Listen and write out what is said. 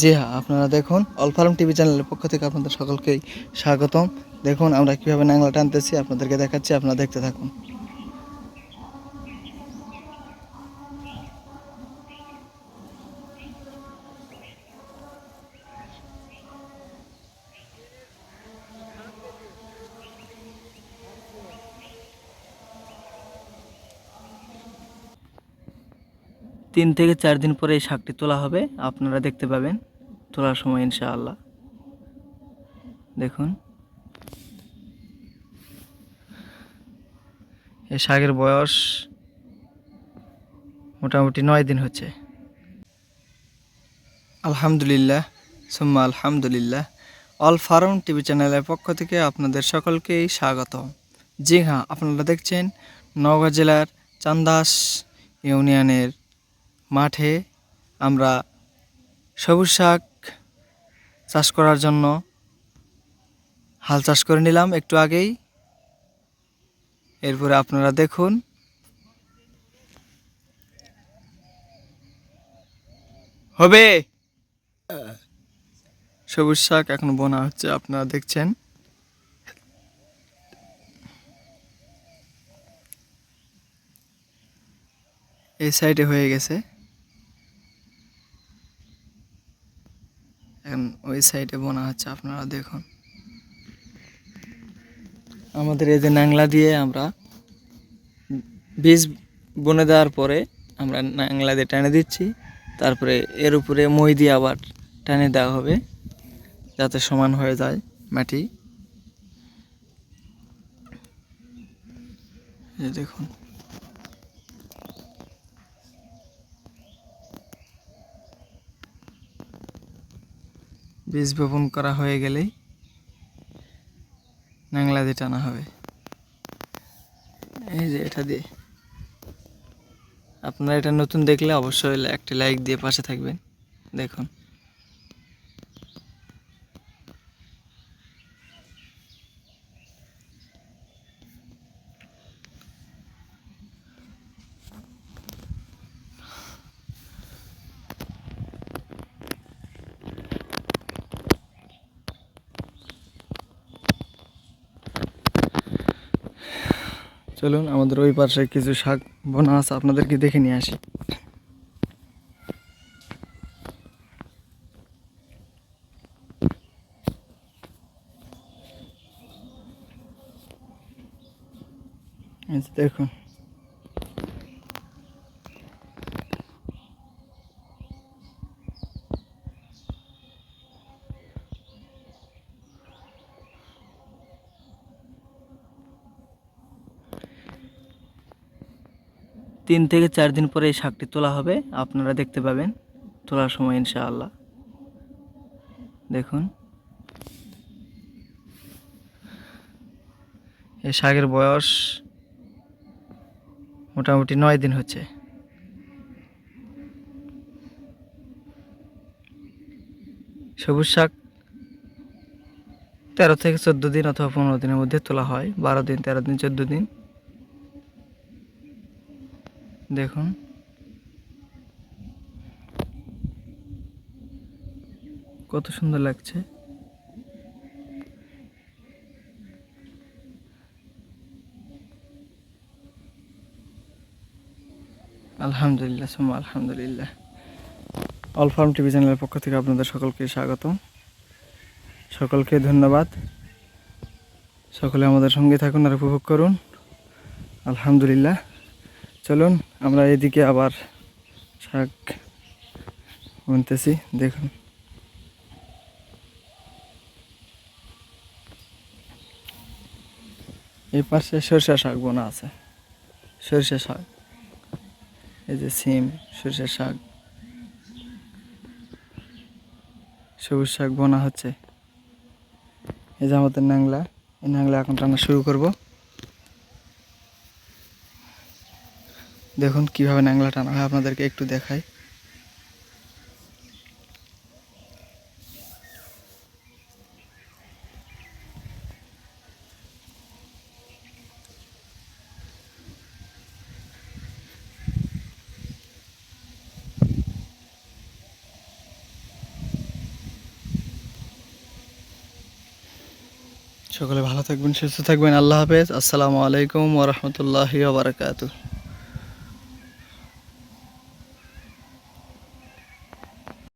জি হ্যাঁ আপনারা দেখুন অলফার্ম টিভি চ্যানেলের পক্ষ থেকে আপনাদের সকলকেই স্বাগতম। দেখুন, আমরা কীভাবে নাংলা টানতেছি, আপনাদেরকে দেখাচ্ছি, আপনারা দেখতে থাকুন। তিন থেকে চার দিন পরে এই শাকটি তোলা হবে। আপনারা দেখতে পাবেন, তোলার সময় ইনশাআল্লাহ। দেখুন। এই শাকের বয়স মোটামুটি নয় দিন হচ্ছে। আলহামদুলিল্লাহ, সুম্মা আলহামদুলিল্লাহ। অল ফার্ম টিভি চ্যানেলের পক্ষ থেকে আপনাদের সকলকেই স্বাগত জি হ্যাঁ আপনারা দেখছেন নওগাঁ জেলার চান্দাস ইউনিয়নের মাঠে আমরা সবুজ শাক চাষ করার জন্য হাল চাষ করে নিলাম একটু আগেই। এরপরে আপনারা দেখুন। হবে! সবুজ শাক এখন বোনা হচ্ছে, আপনারা দেখছেন। এই সাইডে হয়ে গেছে। এখন ওই সাইডে বোনা হচ্ছে, আপনারা দেখুন। আমাদের এই যে ন্যাংলা দিয়ে আমরা বীজ বনে দেওয়ার পরে আমরা নাংলা দিয়ে টেনে দিচ্ছি। তারপরে এর উপরে মই দিয়ে আবার টেনে দেওয়া হবে, যাতে সমান হয়ে যায় মাটি। দেখুন। বীজ বপন করা হয়ে গেলেই নাংলা দিয়ে টানা হবে। এই যে এটা দিয়ে। আপনারা এটা নতুন দেখলে অবশ্যই একটি লাইক দিয়ে পাশে থাকবেন। দেখুন। চলুন আমাদের ওই পাশে কিছু শাক বোনা আছে আপনাদেরকে দেখে নিয়ে আসি। দেখুন। তিন থেকে চার দিন পরে এই শাকটি তোলা হবে। আপনারা দেখতে পাবেন, তোলার সময় ইনশাআল্লাহ। দেখুন। এই শাকের বয়স মোটামুটি নয় দিন হচ্ছে। সবুজ শাক তেরো থেকে চোদ্দ দিন অথবা পনেরো দিনের মধ্যে তোলা হয়, বারো দিন, তেরো দিন, চোদ্দ দিন। দেখুন। কত সুন্দর লাগছে। আলহামদুলিল্লাহ সুমা আলহামদুলিল্লাহ। অল ফার্ম টিভি চ্যানেলের পক্ষ থেকে আপনাদের সকলকে স্বাগত সকলকে ধন্যবাদ। সকলে আমাদের সঙ্গে থাকুন আর উপভোগ করুন। আলহামদুলিল্লাহ। চলুন, আমরা এদিকে আবার শাক বুনতেছি, দেখুন। এই পাশে সরিষা শাক বোনা আছে, সরিষা শাক। এই যে সিম, সরিষা শাক। সবুজ শাক বোনা হচ্ছে। এই যে আমাদের নাংলা, এই নাংলা এখন টানা শুরু করব। দেখুন কীভাবে ন্যাংলা টানা হয়, আপনাদেরকে একটু দেখাই। সকলে ভালো থাকবেন, সুস্থ থাকবেন। আল্লাহ হাফেজ। আসসালামু আলাইকুম ওরহমতুল্লাহি বারকাতু